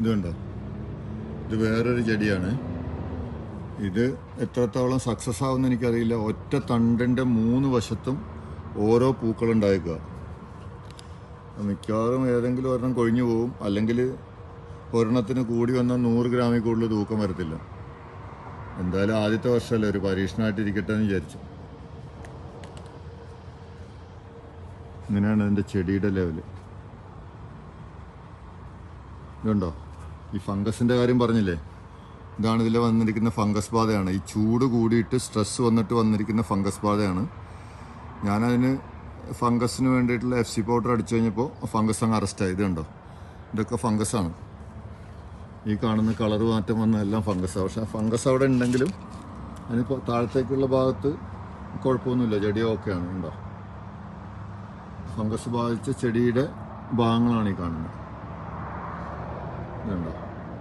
ഇത് കണ്ടോ ഇത് വേറൊരു ചെടിയാണ്. ഇത് എത്രത്തോളം സക്സസ് ആവുമെന്ന് എനിക്കറിയില്ല. ഒറ്റ തണ്ടിന്റെ മൂന്ന് വശത്തും ഓരോ പൂക്കളുണ്ടായേക്കുക മിക്കവാറും ഏതെങ്കിലും ഒരെണ്ണം കൊഴിഞ്ഞു പോകും അല്ലെങ്കിൽ ഒരെണ്ണത്തിന് കൂടി വന്നാൽ നൂറ് ഗ്രാമിൽ കൂടുതൽ തൂക്കം വരത്തില്ല. എന്തായാലും ആദ്യത്തെ വർഷമല്ലേ ഒരു പരീക്ഷണമായിട്ട് ഇരിക്കട്ടെ എന്ന് വിചാരിച്ചു. ഇങ്ങനെയാണ് അതിന്റെ ചെടിയുടെ ലെവൽ ഇതുണ്ടോ? ഈ ഫംഗസിന്റെ കാര്യം പറഞ്ഞില്ലേ? ഇതാണ് ഇതിൽ വന്നിരിക്കുന്ന ഫംഗസ് ബാധയാണ്. ഈ ചൂട് കൂടിയിട്ട് സ്ട്രെസ് വന്നിട്ട് വന്നിരിക്കുന്ന ഫംഗസ് ബാധയാണ്. ഞാനതിന് ഫംഗസിന് വേണ്ടിയിട്ടുള്ള എഫ് സി പൗഡർ അടിച്ചു കഴിഞ്ഞപ്പോൾ ഫംഗസ് അങ്ങ് അറസ്റ്റായി ഇത് കണ്ടോ ഇതൊക്കെ ഫംഗസാണ്. ഈ കാണുന്ന കളർ മാറ്റം വന്ന എല്ലാം ഫംഗസാണ് പക്ഷേ ഫംഗസ് അവിടെ ഉണ്ടെങ്കിലും അതിനിപ്പോൾ താഴത്തേക്കുള്ള ഭാഗത്ത് കുഴപ്പമൊന്നുമില്ല. ചെടി ഓക്കെയാണ്. ഉണ്ടോ? ഫംഗസ് ബാധിച്ച ചെടിയുടെ ഭാഗങ്ങളാണ് ഈ കാണുന്നത്. ഇതുണ്ടോ